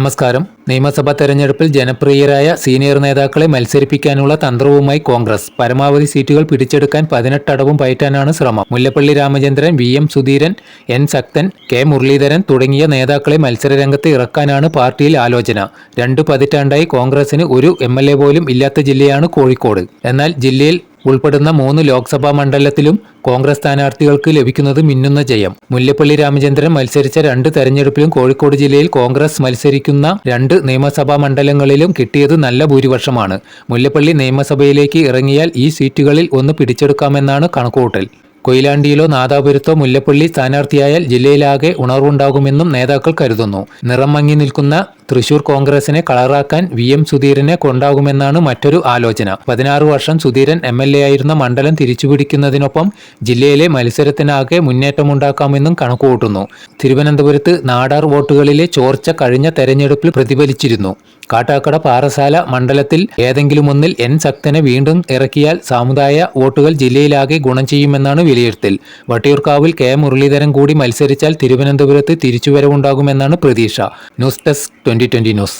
നമസ്കാരം. നിയമസഭാ തെരഞ്ഞെടുപ്പിൽ ജനപ്രിയരായ സീനിയർ നേതാക്കളെ മത്സരിപ്പിക്കാനുള്ള തന്ത്രവുമായി കോൺഗ്രസ്. പരമാവധി സീറ്റുകൾ പിടിച്ചെടുക്കാൻ പതിനെട്ടടവും പയറ്റാനാണ് ശ്രമം. Mullappally Ramachandran V M Sudheeran N Sakthan K Muraleedharan തുടങ്ങിയ നേതാക്കളെ മത്സരരംഗത്ത് ഇറക്കാനാണ് പാർട്ടിയിൽ ആലോചന. രണ്ടു പതിറ്റാണ്ടായി കോൺഗ്രസിന് ഒരു എം പോലും ഇല്ലാത്ത ജില്ലയാണ് കോഴിക്കോട്. എന്നാൽ ജില്ലയിൽ ഉൾപ്പെടുന്ന മൂന്ന് ലോക്സഭാ മണ്ഡലത്തിലും കോൺഗ്രസ് സ്ഥാനാർത്ഥികൾക്ക് ലഭിക്കുന്നത് മിന്നുന്ന ജയം. മുല്ലപ്പള്ളി രാമചന്ദ്രൻ മത്സരിച്ച രണ്ട് തെരഞ്ഞെടുപ്പിലും കോഴിക്കോട് ജില്ലയിൽ കോൺഗ്രസ് മത്സരിക്കുന്ന രണ്ട് നിയമസഭാ മണ്ഡലങ്ങളിലും കിട്ടിയത് നല്ല ഭൂരിപക്ഷമാണ്. മുല്ലപ്പള്ളി നിയമസഭയിലേക്ക് ഇറങ്ങിയാൽ ഈ സീറ്റുകളിൽ ഒന്ന് പിടിച്ചെടുക്കാമെന്നാണ് കണക്കുകൂട്ടൽ. കൊയിലാണ്ടിയിലോ നാദാപുരത്തോ മുല്ലപ്പള്ളി സ്ഥാനാർത്ഥിയായാൽ ജില്ലയിലാകെ ഉണർവുണ്ടാകുമെന്നും നേതാക്കൾ കരുതുന്നു. നിറം മങ്ങി നിൽക്കുന്ന തൃശൂർ കോൺഗ്രസിനെ കളറാക്കാൻ വി എം സുധീരനെ കൊണ്ടാകുമെന്നാണ് മറ്റൊരു ആലോചന. പതിനാറ് വർഷം സുധീരൻ എം എൽ എ ആയിരുന്ന മണ്ഡലം തിരിച്ചുപിടിക്കുന്നതിനൊപ്പം ജില്ലയിലെ മത്സരത്തിനാകെ മുന്നേറ്റമുണ്ടാക്കാമെന്നും കണക്കുകൂട്ടുന്നു. തിരുവനന്തപുരത്ത് നാടാർ വോട്ടുകളിലെ ചോർച്ച കഴിഞ്ഞ തെരഞ്ഞെടുപ്പിൽ പ്രതിഫലിച്ചിരുന്നു. കാട്ടാക്കട പാറശാല മണ്ഡലത്തിൽ ഏതെങ്കിലും ഒന്നിൽ എൻ ശക്തനെ വീണ്ടും ഇറക്കിയാൽ സാമുദായ വോട്ടുകൾ ജില്ലയിലാകെ ഗുണം ചെയ്യുമെന്നാണ് വിലയിരുത്തൽ. വട്ടിയൂർക്കാവിൽ കെ മുരളീധരൻ കൂടി മത്സരിച്ചാൽ തിരുവനന്തപുരത്ത് തിരിച്ചുവരവുണ്ടാകുമെന്നാണ് പ്രതീക്ഷ. News desk twenty news.